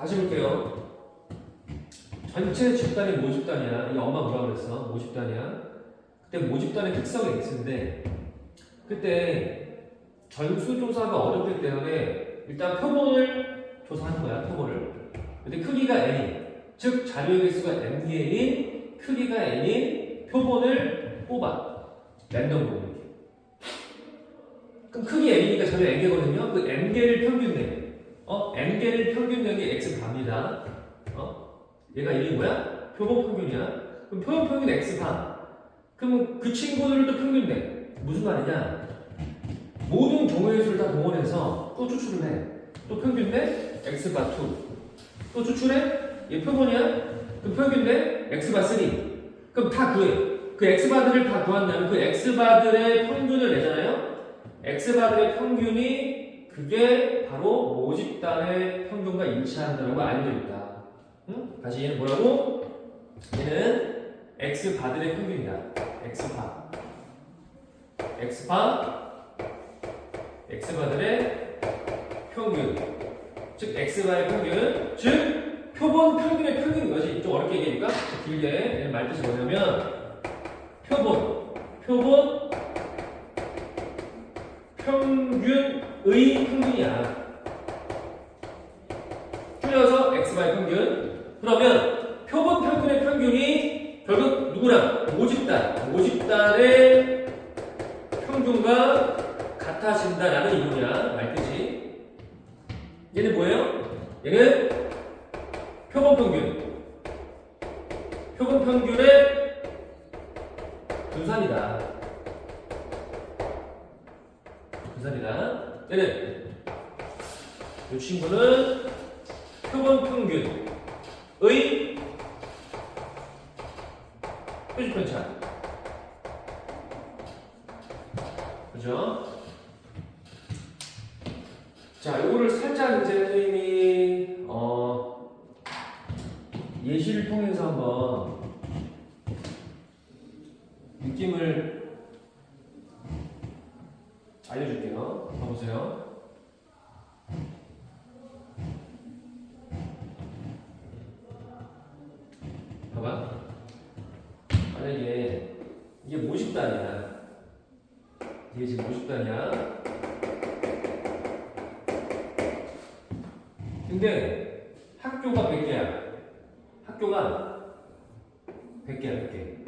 다시 볼게요. 전체 집단이 모집단이야. 이 엄마 뭐라 그랬어? 모집단이야. 그때 모집단의 특성이 X인데 그때 전수조사가 어렵기 때문에 일단 표본을 조사하는 거야. 표본을. 근데 크기가 N. 즉 자료의 개수가 개인 크기가 n인 표본을 뽑아. 랜덤으로. 그럼 크기 n이니까 자료 n 개거든요. 그 n 개를 평균 내. 어? n 개를 평균 낸게 x 반이다. 어? 얘가 이게 뭐야? 표본 평균이야. 그럼 표본 평균 x 반. 그러면 그 친구들을 또 평균 내. 무슨 말이냐? 모든 경우의 수를 다 동원해서 또 추출을 해. 또 평균 내 x 바 2. 또 추출해? 얘 표본이야? 그럼 평균 내 x 바 3. 그럼 다 구해. 그 x 바들을 다 구한 다음에 그 x 바들의 평균을 내잖아요. x 바들의 평균이 그게 바로 모집단의 평균과 일치한다고 알려져 있다. 응? 다시 얘는 뭐라고? 얘는 x 바들의 평균이다. x 바. x 바 x 바들의 평균. 즉 x 바의 평균. 즉 표본 평균의 평균인 거지. 좀 어렵게 얘기해볼까? 길게 얘는 말뜻이 뭐냐면 표본 표본 평균의 평균이야. 줄여서 x바의 평균. 그러면 표본 평균의 평균이 결국 누구랑? 모집단. 모집단의 평균과 같아진다라는 이론이야. 말뜻이. 얘는 뭐예요? 얘는 표본 평균. 표본 평균의 분산이다. 분산이다. 얘는 이 친구는 표본 평균의 표준 편차. 그죠? 자, 이거를 살짝 이제 선생님이 어, 예시를 통해서 한번 느낌을 알려줄게요. 봐보세요. 봐봐. 만약에 이게 모집단이야. 이게 지금 모집단이야. 근데 학교가 100개야. 학교가 100개야, 100개.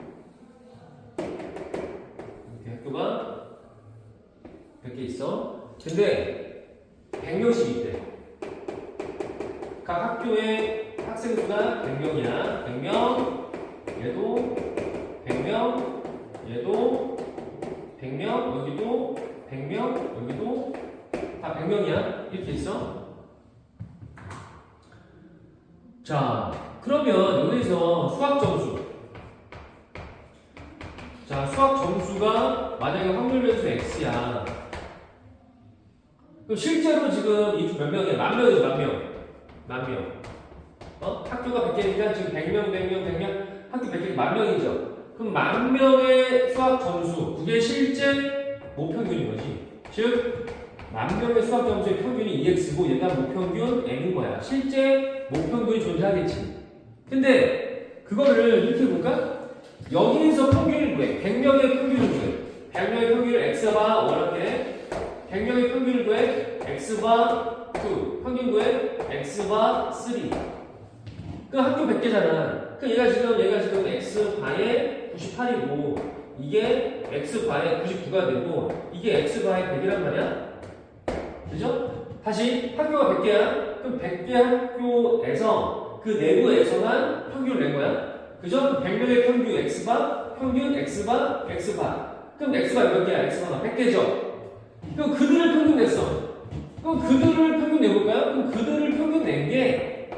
이렇게 학교가 100개 있어. 근데 100명씩 있대. 각 학교의 학생 수가 100명이야. 100명, 얘도 100명, 얘도 100명, 여기도 100명, 여기도 다 100명이야. 이렇게 있어. 자, 그러면 여기서 수학 점수. 자, 수학 점수가 만약에 확률 변수 x야. 실제로 지금 이몇 명이야? 만 명이죠, 만 명. 만 명. 어? 학교가 100개니까 지금 100명, 100명, 100명, 학교 100개 만 명이죠. 그럼 만 명의 수학 점수, 그게 실제 모평균인 거지. 즉, 만 명의 수학 점수의 평균이 2x고 얘가 모평균 n인 거야. 실제 모평균이 존재하겠지. 근데 그거를 이렇게 볼까? 여기서 평균을 구해. 100명의 평균을 구 x1, 3. 그 학교 100개잖아. 그 그러니까 얘가 지금, 얘가 지금 x바에 98이고, 이게 x바에 99가 되고, 이게 x바에 100이란 말이야. 그죠? 다시 학교가 100개야. 그럼 100개 학교에서 그 내부에서만 평균을 낸 거야. 그죠? 100명의 평균 x바, 평균 x바, x바. 그럼 x가 몇 개야? x가 100개죠. 그럼 그들을 평균 냈어. 그럼 그들을 평균 내볼까요? 그럼 그들을 평균 낸 게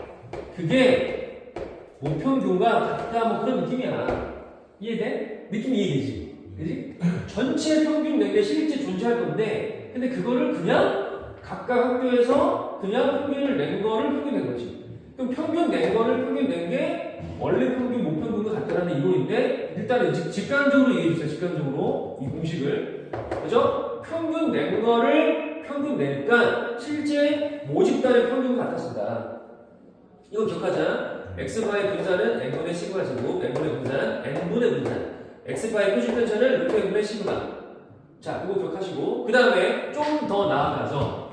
그게 모평균과 같다 뭐 그런 느낌이야. 이해돼? 느낌 이해되지? 그지? 전체 평균 낸게 실제 존재할 건데 근데 그거를 그냥 각각 학교에서 그냥 평균을 낸 거를 평균 낸 거지. 그럼 평균 낸 거를 평균 낸 게 원래 평균, 모평균과 같다라는 이론인데 일단은 직- 직관적으로 얘기해 주세요. 직관적으로 이 공식을 그죠? 평균 낸 거를 평균 내니까 실제 모집단의 평균과 같았습니다. 이거 기억하자. x바의 분자는 n분의 시그마 제곱, n분의 분자는 n분의 분자. x바의 표준 편차는 루트 n분의 시그마. 자, 이거 기억하시고 그 다음에 좀 더 나아가서